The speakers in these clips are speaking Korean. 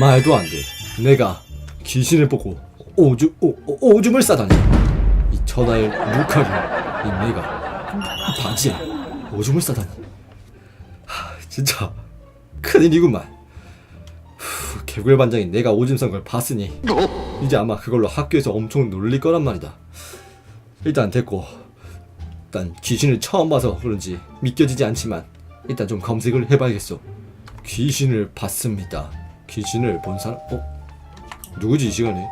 말도 안 돼. 내가 귀신을 보고 오줌 오, 오, 오줌을 싸다니. 이 천하의 루카리 이 내가 바지에 오줌을 싸다니. 하, 진짜 큰일이구만. 후, 개굴 반장이 내가 오줌 싼 걸 봤으니 이제 아마 그걸로 학교에서 엄청 놀릴 거란 말이다. 일단 됐고 일단 귀신을 처음 봐서 그런지 믿겨지지 않지만 일단 좀 검색을 해봐야겠어. 귀신을 봤습니다. 귀신을 본 사람? 어? 누구지 이 시간에?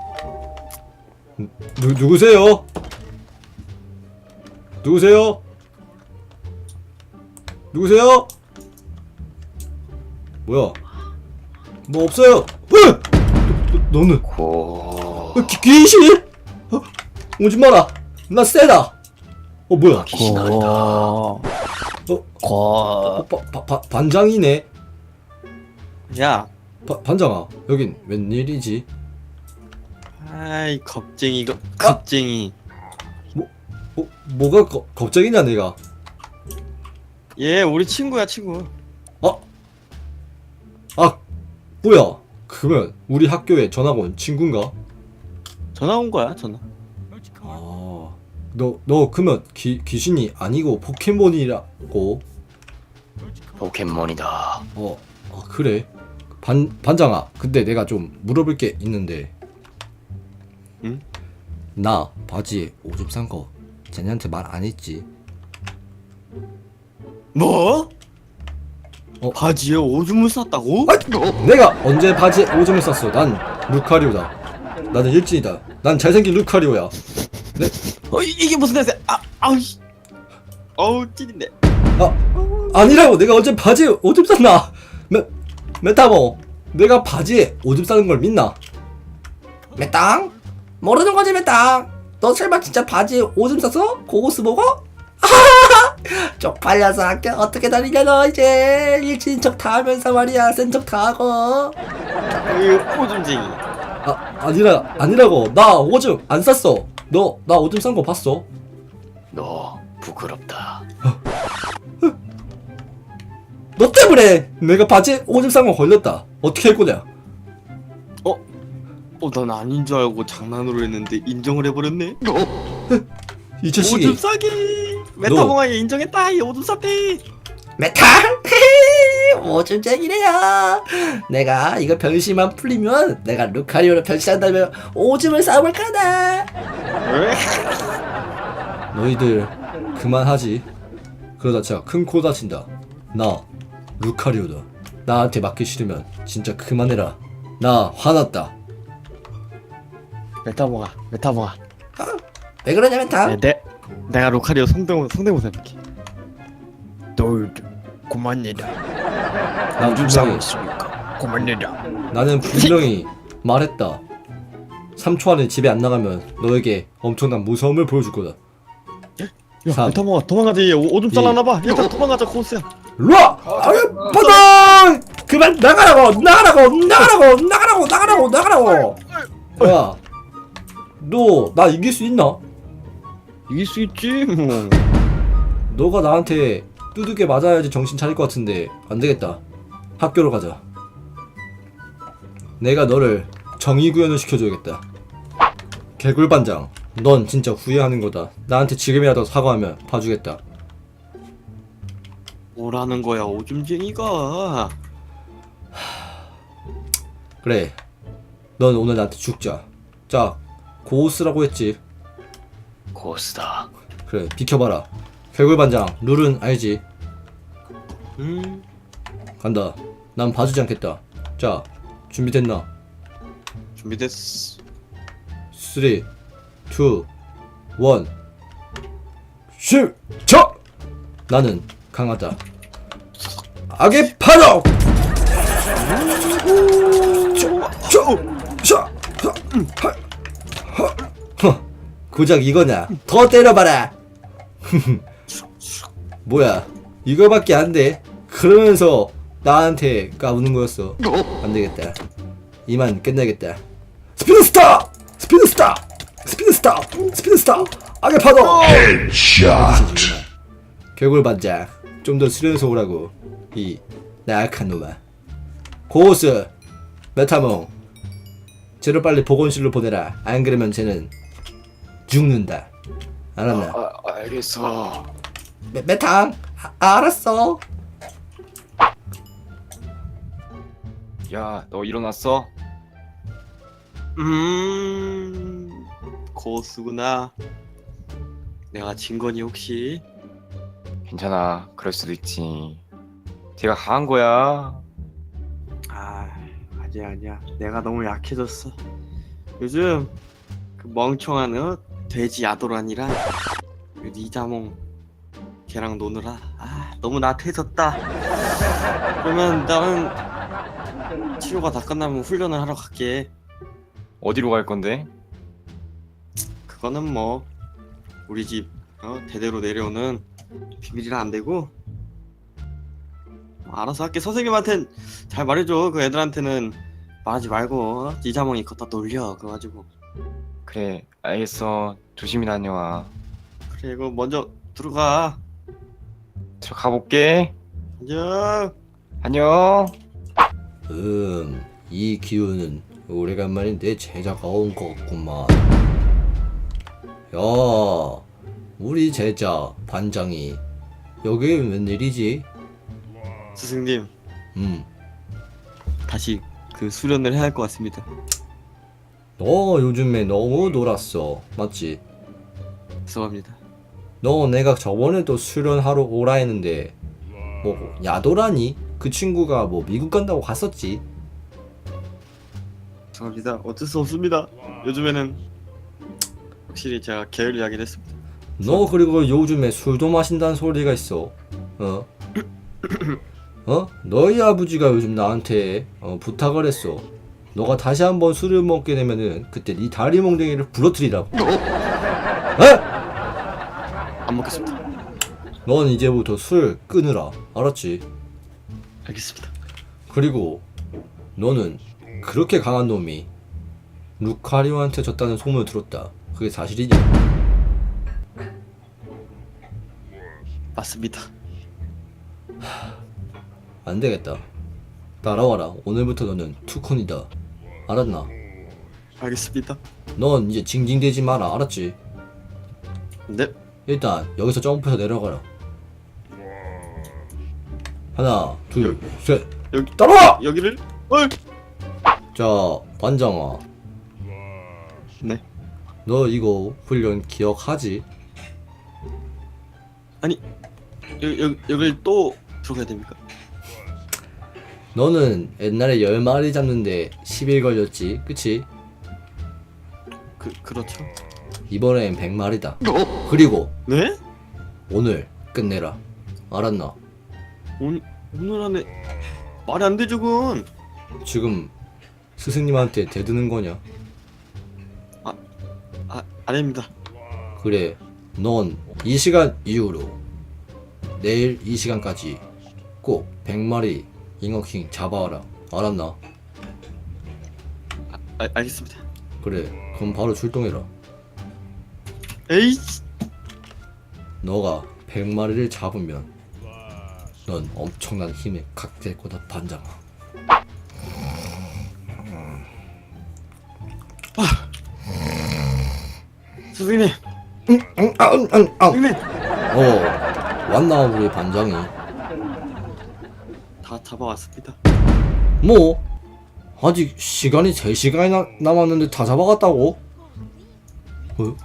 누 누구세요? 누구세요? 누구세요? 뭐야? 뭐 없어요? 으! 너, 너는 고... 어, 귀, 귀신? 어, 오지 마라. 나 세다. 어 뭐야? 귀신 아니다. 어, 고. 어, 바, 바, 바, 반장이네. 야, 바, 반장아, 여긴 웬일이지? 아이 겁쟁이가 겁쟁이. 어, 뭐가 거, 겁쟁이냐 내가? 얘 우리 친구야 친구. 아, 뭐야? 그러면 우리 학교에 전학 온 친구인가? 전화 온 거야 전화. 아, 너, 너 그러면 귀, 귀신이 아니고 포켓몬이라고? 포켓몬이다. 어, 아, 그래? 반, 반장아, 근데 내가 좀 물어볼 게 있는데. 응? 나 바지에 오줌 싼 거 쟤네한테 말 안 했지? 뭐? 어? 바지에 오줌을 쌌다고? 내가 언제 바지에 오줌을 쌌어? 난 루카리오다. 나는 일진이다. 난 잘생긴 루카리오야. 어 이, 이게 무슨 냄새? 아 아우 씨. 어우 찌린데. 아니라고 내가 언제 바지에 오줌 쌌나? 메, 메타모 내가 바지에 오줌 싸는 걸 믿나? 메땅? 모르는 거지 메땅 너 설마 진짜 바지에 오줌 쌌어? 고고스 보고? 쪽팔려서 학교 어떻게 다니냐 너 이제 일진 척 다 하면서 말이야 센 척 다 하고 그 오줌쟁이. 아 아니라 아니라고 나 오줌 안 쌌어 너 나 오줌 싼 거 봤어? 너 부끄럽다. 너 때문에 내가 바지에 오줌 싼거 걸렸다 어떻게 할 거냐 어, 난 아닌 줄 알고 장난으로 했는데 인정을 해버렸네. 이 자식이 오줌 싸기. 메타몽아 얘 인정했다. 얘 오줌 쌌대. 메탈? 오줌쟁이래요. 내가 이거 변신만 풀리면 내가 루카리오로 변신한다면 오줌을 싸볼 거다. 너희들 그만하지. 그러다 진짜 큰코 다친다. 나 루카리오다. 나한테 맞기 싫으면 진짜 그만해라. 나 화났다. 메타몽아, 메타몽아. 왜 그러냐면 다 네, 내 내가 로카리오 성대모 성대모사 해볼게. 너희들 그만이다. 난 분명히 있으니까 그만이다. 나는 분명히 말했다. 3초 안에 집에 안 나가면 너에게 엄청난 무서움을 보여줄 거다. 야, 삼. 메타몽아 도망가지. 오- 오줌 이. 잘라나 봐. 일단 도망가자 코스야. 일로와! 아유, 파동! 그만 나가라고! 나가라고! 나가라고! 나가라고! 나가라고! 나가라고! 야, 너 나 이길 수 있나? 이길 수 있지. 뭐. 너가 나한테 두둑에 맞아야지 정신 차릴 것 같은데 안 되겠다. 학교로 가자. 내가 너를 정의 구현을 시켜줘야겠다. 개굴 반장, 넌 진짜 후회하는 거다. 나한테 지금이라도 사과하면 봐주겠다. 뭐라는 거야 오줌쟁이가. 그래. 넌 오늘 나한테 죽자. 자, 고스라고 했지. 고스다. 그래, 비켜봐라. 개굴 반장, 룰은 알지? 음. 간다. 난 봐주지 않겠다. 자, 준비됐나? 준비됐어. 3, 2, 1. 시작! 나는 강하다. 악의 파동! 고작 이거냐? 더 때려봐라! 뭐야, 이거밖에 안 돼. 그러면서 나한테 까부는 거였어. 안 되겠다. 이만 끝내겠다. 스피드 스타! 스피드 스타! 스피드 스타! 스피드 스타! 악의 파도! 개굴 반장 좀 더 수련해서 오라고 이 나약한 놈아 고스 메타몽 쟤를 빨리 보건실로 보내라 안 그러면 쟤는 죽는다 알았나? 아, 알겠어. 메, 메탕 아, 알았어 야, 너 일어났어? 음, 고수구나. 내가 진 거니 혹시? 괜찮아. 그럴 수도 있지. 제가 강한 거야. 아, 아니야 아니야. 내가 너무 약해졌어. 요즘 그 멍청한 어? 돼지 야도란이랑 그 니자몽 걔랑 노느라 아 너무 나태해졌다. 그러면 나는 치료가 다 끝나면 훈련을 하러 갈게. 어디로 갈 건데? 그거는 뭐 우리 집 어, 대대로 내려오는 비밀이라 안 되고 뭐 알아서 할게 선생님한텐 잘 말해줘 그 애들한테는 말하지 말고 어? 니자몽이 걷다 놀려 그거 가지고 그래, 알겠어. 조심히 다녀와. 그래 이거 먼저 들어가 저 가볼게. 안녕 안녕. 음, 이 기운은 오래간만에 내 제자가 온 것 같구만. 야, 우리 제자 반장이 여기 웬일이지? 스승님 음, 다시 그 수련을 해야 할 것 같습니다 너 요즘에 너무 놀았어, 맞지? 죄송합니다 너 내가 저번에도 수련하러 오라 했는데 뭐 야도라니? 그 친구가 뭐 미국 간다고 갔었지? 죄송합니다 어쩔 수 없습니다 요즘에는 확실히 제가 게을리하긴 했습니다 너 그리고 요즘에 술도 마신다는 소리가 있어. 어? 어? 너희 아버지가 요즘 나한테 어, 부탁을 했어. 너가 다시 한번 술을 먹게 되면은 그때 네 다리 몽둥이를 부러뜨리라고. 어? 안 먹겠습니다 넌 이제부터 술 끊으라. 알았지? 알겠습니다 그리고 너는 그렇게 강한 놈이 루카리오한테 졌다는 소문을 들었다. 그게 사실이냐? 맞습니다 안 되겠다. 따라와라. 오늘부터 너는 투콘이다. 알았나? 알겠습니다 넌 이제 징징대지 마라. 알았지? 네 일단 여기서 점프해서 내려가라. 하나, 둘, 셋. 여기 따라와! 여기를 어 자, 반장아. 네. 너 이거 훈련 기억하지? 여기 여기 여길 또 들어가야 됩니까? 너는 옛날에 10마리 잡는데 10일 걸렸지. 그치? 그 그렇죠. 이번엔 100마리다. 그리고 네? 오늘 끝내라. 알았나? 오늘 오늘 안에 말이 안 되죠, 군. 지금 스승님한테 대드는 거냐? 아 아닙니다. 그래, 넌 이 시간 이후로 내일 이 시간까지 꼭 100마리 잉어킹 잡아와라. 알았나? 아, 알겠습니다. 그래, 그럼 바로 출동해라. 에이 너가 100마리를 잡으면 넌 엄청난 힘에 각될 거다, 반장아. 선생님, 응, 아, 응, 응, 아. 선생님 어, 왔나, 우리 반장이. 다 잡아왔습니다. 뭐? 아직 시간이 3시간이 나, 남았는데 다 잡아갔다고? 어?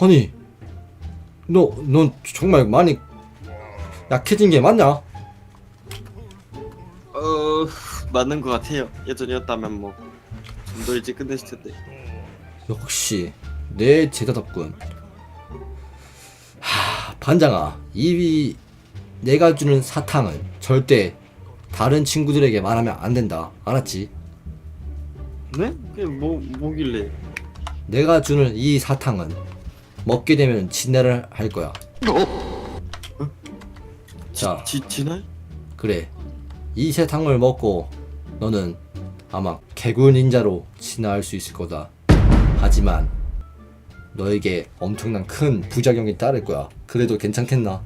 아니, 너, 넌 정말 많이 약해진 게 맞냐? 어 맞는 것 같아요. 예전이었다면 뭐 좀 더 일찍 끝냈을 텐데. 역시 내 제자답군. 하, 반장아, 이 내가 주는 사탕은 절대 다른 친구들에게 말하면 안 된다. 알았지? 네? 그게 뭐 뭐길래? 내가 주는 이 사탕은 먹게 되면 진화를 할 거야. 자, 지 지날? 그래. 이 사탕을 먹고 너는 아마 개굴 닌자로 진화할 수 있을 거다. 하지만 너에게 엄청난 큰 부작용이 따를 거야. 그래도 괜찮겠나?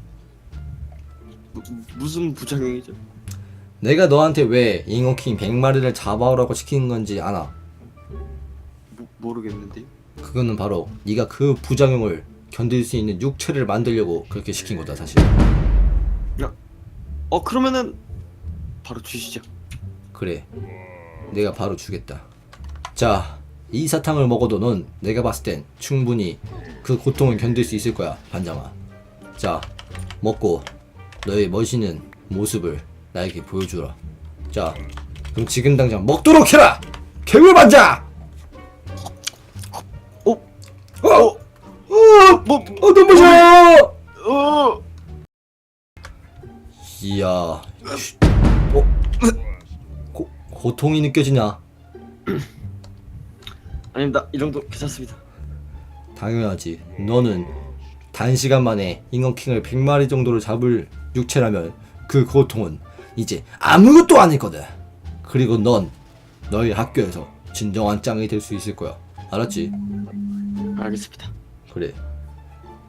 무, 무슨 부작용이죠? 내가 너한테 왜 잉어킹 100마리를 잡아오라고 시키는 건지 아나? 모, 모르겠는데. 그거는 바로 네가 그 부작용을 견딜 수 있는 육체를 만들려고 그렇게 시킨 거다 사실. 어 그러면은 바로 주시죠. 그래. 내가 바로 주겠다. 자, 이 사탕을 먹어도 넌 내가 봤을 땐 충분히 그 고통을 견딜 수 있을 거야, 반장아. 자, 먹고 너의 멋있는 모습을 나에게 보여주라. 자, 그럼 지금 당장 먹도록 해라! 개굴 반장! 어? 어! 어! 뭐? 어, 눈부셔! 어? 이야, 쉿. 어? 고, 고통이 느껴지냐? 아닙니다. 이 정도 괜찮습니다. 당연하지. 너는 단시간 만에 잉어킹을 100마리 정도를 잡을 육체라면 그 고통은 이제 아무것도 아니거든. 그리고 넌 너희 학교에서 진정한 짱이 될 수 있을 거야. 알았지? 알겠습니다. 그래.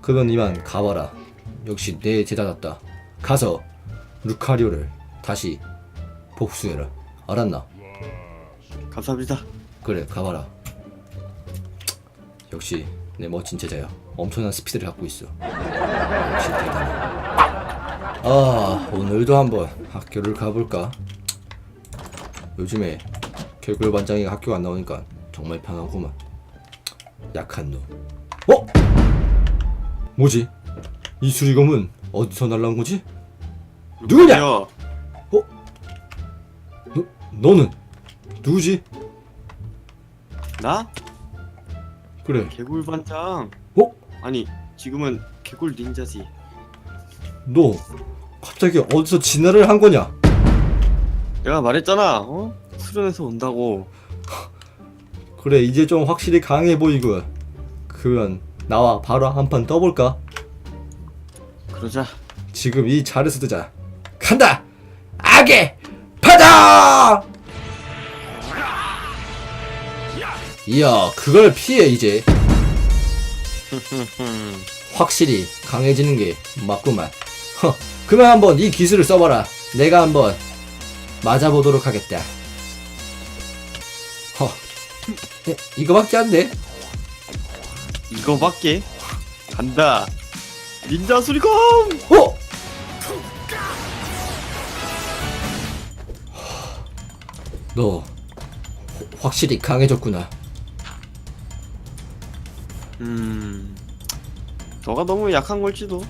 그건 이만 가봐라. 역시 내 제자답다. 가서 루카리오를 다시 복수해라. 알았나? 감사합니다. 그래 가봐라 역시 내 멋진 제자야 엄청난 스피드를 갖고 있어 역시 대단해 아 오늘도 한번 학교를 가볼까 요즘에 개굴 반장이 학교 안 나오니까 정말 편하구만 약한 놈 어? 뭐지? 이 수리검은 어디서 날라온 거지? 누구냐? 야, 너, 너는 누구지? 나? 그래 개굴 반장. 어? 아니 지금은 개굴 닌자지. 너 갑자기 어디서 진화를 한 거냐? 내가 말했잖아. 어? 수련해서 온다고. 그래 이제 좀 확실히 강해 보이고 그러면 나와 바로 한 판 떠볼까? 그러자. 지금 이 자리에서 뜨자 간다! 악의 바다! 이야 그걸 피해 이제 확실히 강해지는 게 맞구만 허 그러면 한번 이 기술을 써봐라 내가 한번 맞아보도록 하겠다 허 에, 이거밖에 안돼 이거밖에 간다. 닌자 수리검. 어? 너 확실히 강해졌구나. 음. 너가 너무 약한 걸지도.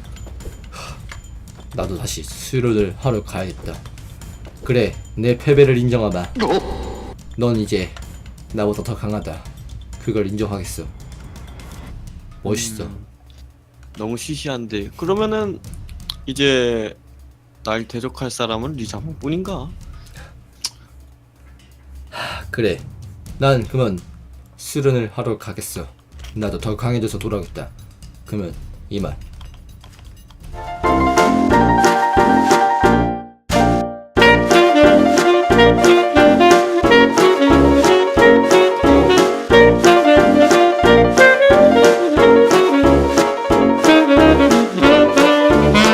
나도 다시 수련을 하러 가야겠다. 그래, 내 패배를 인정하마. 넌 이제 나보다 더 강하다. 그걸 인정하겠어. 멋있어. 음, 너무 시시한데. 그러면은 이제 날 대적할 사람은 리자몽뿐인가? 그래, 난 그러면 수련을 하러 가겠어. 나도 더 강해져서 돌아오겠다. 그러면 이만